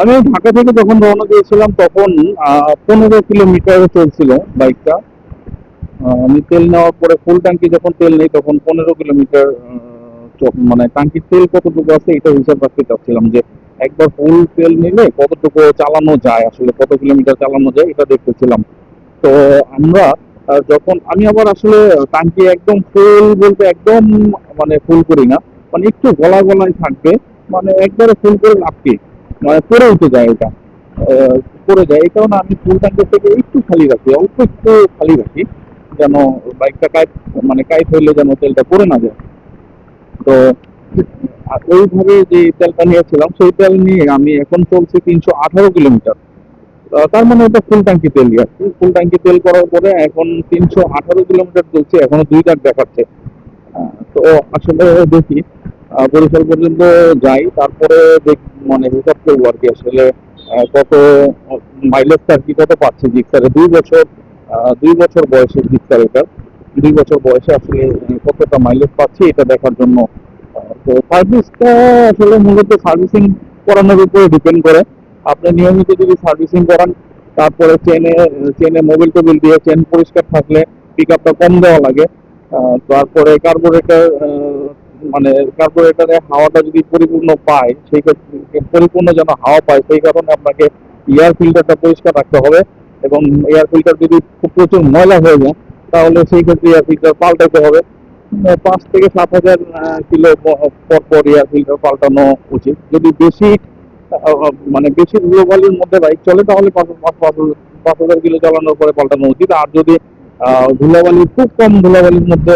আমি ঢাকা থেকে যখন রওনা দিয়েছিলাম, তখন পনেরো কিলোমিটার চলছিল বাইকটা। আমি তেল নেওয়ার পরে ফুল ট্যাঙ্কি যখন তেল নেই, তখন পনেরো কিলোমিটার মানে ট্যাঙ্কির তেল কতটুকু আছে, এটা হিসাব রাখতে চাচ্ছিলাম যে একবার ফুল তেল নিলে কতটুকু চালানো যায়, আসলে কত কিলোমিটার চালানো যায়, এটা দেখতেছিলাম। তো আমরা যখন, আমি আবার আসলে ট্যাঙ্কি একদম ফুল বলতে একদম মানে ফুল করি না মানে একটু গলা গলায় থাকবে মানে একবারে ফুল করে লাভকে মানে পরে উঠে যায় এটা। পড়ে যায় এই কারণে আমি ফুল ট্যাঙ্কের থেকে একটু খালি রাখি অল্প একটু খালি রাখি যেন বাইকটা কাইট মানে কাইট হইলে যেন তেলটা পড়ে না যায়। তো ওইভাবে যে তেলটা নিয়েছিলাম, সেই তেল নিয়ে আমি এখন চলছি তিনশো আঠারো কিলোমিটার। তার মানে ওটা ফুল ট্যাঙ্কি তেল কি। ফুল ট্যাঙ্কি তেল করার পরে এখন তিনশো আঠারো কিলোমিটার চলছে, এখনও দুই লাখ দেখাচ্ছে। তো আসলে দেখি বরিশাল পর্যন্ত যাই, তারপরে মানে হিসাব করব আর কি আসলে কত মাইলেজটা আর কি কত পাচ্ছে জিক্সারে দুই বছর দুই বছর বয়সে জিক্সার এটা। দুই বছর বয়সে আসলে কতটা মাইলেজ পাচ্ছি এটা দেখার জন্য। তো সার্ভিসটা আসলে মূলত সার্ভিসিং করানোর উপরে ডিপেন্ড করে। আপনি নিয়মিত যদি সার্ভিসিং করান, তারপরে চেনে চেনে মোবিল টোবিল দিয়ে চেন পরিষ্কার থাকলে পিক আপটা কম দেওয়া লাগে। তারপরে কার্বোরেটর মানে কার্বোরেটরে হাওয়াটা যদি পরিপূর্ণ পায়, সেই ক্ষেত্রে পরিপূর্ণ যেন হাওয়া পায়, সেই কারণে আপনাকে এয়ার ফিল্টারটা পরিষ্কার রাখতে হবে এবং এয়ার ফিল্টার যদি খুব প্রচুর ময়লা হয়ে যায়, তাহলে সেই ক্ষেত্রে এয়ার ফিল্টার পাল্টাতে হবে। পাঁচ থেকে সাত হাজার কিলো প- পর পর এয়ার ফিল্টার পাল্টানো উচিত। যদি বেশি মানে বেশি ধুলোবালির মধ্যে বাইক চলে, তাহলে পাঁচ হাজার কিলো চালানোর পরে পাল্টানো উচিত। আর যদি ধুলাবালি, খুব কম ধুলাবালির মধ্যে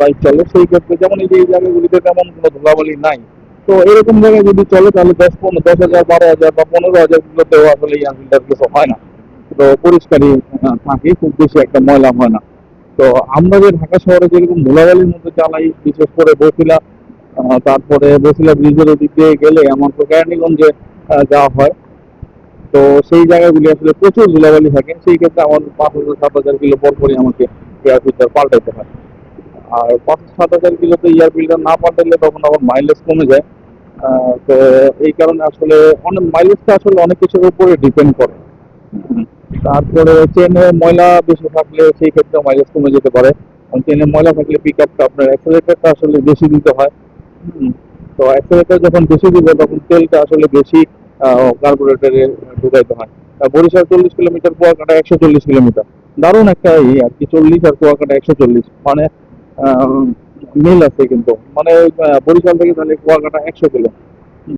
বাইক চলে, সেই ক্ষেত্রে যেমন এই যে এই জায়গাগুলিতে তেমন কোনো ধুলাবালি নাই। তো এরকম জায়গায় যদি চলে, তাহলে দশ পনেরো, দশ হাজার, বারো হাজার বা পনেরো হাজার কিলোতেও আসলে এয়ার কিছু হয় না। তো পরিষ্কারই থাকে, খুব বেশি একটা ময়লা হয় না। তো আমরা যে ঢাকা শহরে যেরকম ধুলাবালির মধ্যে চালাই বিশেষ করে বসিলা তারপরে বসিলা ব্রিজের ওদিক দিয়ে গেলে আমার তো কেরানীগঞ্জে যাওয়া হয়। তো সেই জায়গাগুলি আসলে প্রচুর ধুলাবালি থাকে। সেই ক্ষেত্রে আমার পাঁচ হাজার, সাত হাজার কিলো পর পরই আমাকে এয়ার ফিল্টার পাল্টাইতে হয়। আর পাঁচ সাত হাজার কিলোতে এয়ার ফিল্টার না পাল্টাইলে তখন আবার মাইলেজ কমে যায়। তো এই কারণে আসলে অনেক মাইলেজটা আসলে অনেক কিছুর উপরে ডিপেন্ড করে। তারপরে চেনে ময়লা বেশি থাকলে সেই ক্ষেত্রে মাইলেজ কমে যেতে পারে। চেনে ময়লা থাকলে পিক আপটা আপনার অ্যাক্সেলেটারটা আসলে বেশি দিতে হয়। তো অ্যাক্সেলেটার যখন বেশি দিবে, তখন তেলটা আসলে বেশি কার্বোরেটরে ঢুকাইতে হয়। বরিশাল চল্লিশ কিলোমিটার, কুয়াকাটা একশো চল্লিশ কিলোমিটার। দারুণ একটা ই, আর কি চল্লিশ আর কুয়াকাটা একশো চল্লিশ। মানে মিল আছে কিন্তু। মানে বরিশাল থেকে তাহলে কুয়াকাটা একশো কিলো।